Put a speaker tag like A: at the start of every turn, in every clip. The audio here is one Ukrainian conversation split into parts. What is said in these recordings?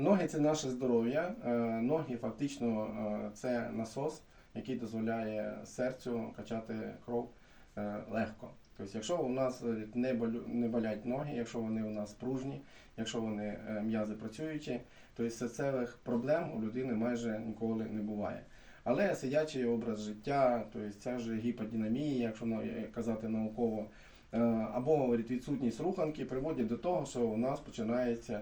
A: Ноги це наше здоров'я. Е, Ноги фактично е, це насос, який дозволяє серцю качати кров е, легко. Тобто, якщо у нас не, болять ноги, якщо вони у нас пружні, якщо вони м'язи працюючі, то серцевих проблем у людини майже ніколи не буває. Але сидячий образ життя, тобто ця ж гіподинамія, якщо казати науково, або відсутність руханки приводять до того, що у нас починається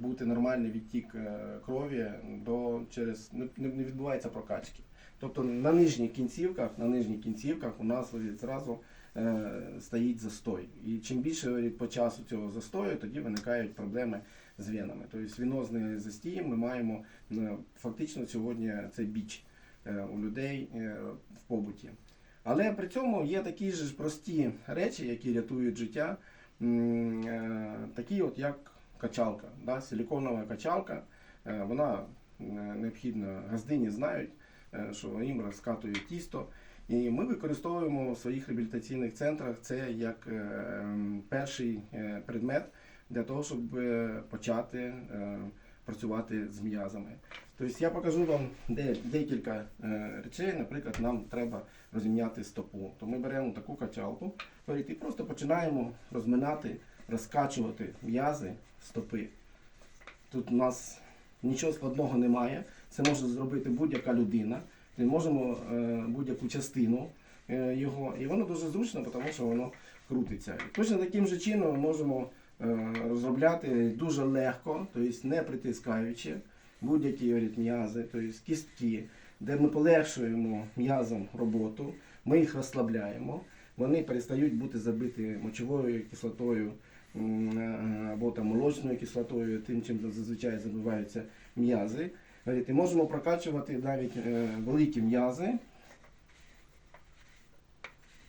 A: бути нормальний відтік е, крові до через не, відбувається прокачки. Тобто на нижніх кінцівках, на нижніх кінцівках у нас зразу е, стоїть застой. І чим більше по часу цього застою, тоді виникають проблеми з венами. Тобто вінозний застій ми маємо е, фактично сьогодні це біч е, у людей е, в побуті. Але при цьому є такі ж прості речі, які рятують життя, е, такі от як качалка, да, силіконова качалка, е, вона е, необхідна, газдині знають, е, що їм розкатують тісто. І ми використовуємо в своїх реабілітаційних центрах це як перший предмет для того, щоб почати працювати з м'язами. Тобто я покажу вам декілька речей. Наприклад, нам треба розім'яти стопу. То ми беремо таку качалку і просто починаємо розминати, розкачувати м'язи стопи. Тут у нас нічого складного немає. Це може зробити будь-яка людина. Ми можемо е, будь-яку частину е, його, і воно дуже зручно, тому що воно крутиться. І точно таким же чином ми можемо е, розробляти дуже легко, тобто не притискаючи будь-які м'язи, тобто кістки, де ми полегшуємо м'язам роботу, ми їх розслабляємо, вони перестають бути забиті мочовою кислотою або там молочною кислотою, тим, чим зазвичай забиваються м'язи. Можемо прокачувати навіть е, великі м'язи.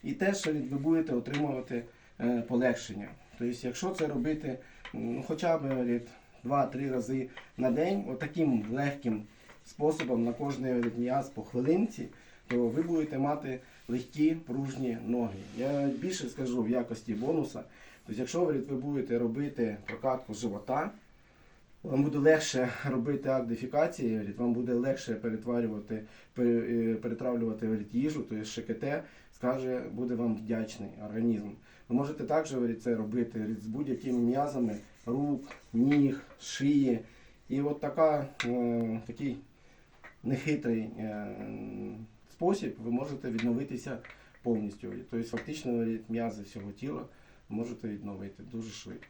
A: І теж ви будете отримувати е, полегшення. Тобто, якщо це робити ну, хоча б 2-3 рази на день, отаким легким способом на говорить, м'яз по хвилинці, то ви будете мати легкі пружні ноги. Я більше скажу в якості бонуса. Тобто, якщо ви будете робити прокатку живота, вам буде легше робити говорить, вам буде легше перетварювати, пере- е, перетравлювати їжу, тобто ШКТ, скаже, буде вам вдячний організм. Ви можете також це робити з будь-якими м'язами рук, ніг, шиї. І от така, е, такий нехитрий е, спосіб ви можете відновитися повністю. Тобто фактично м'язи всього тіла можете відновити дуже швидко.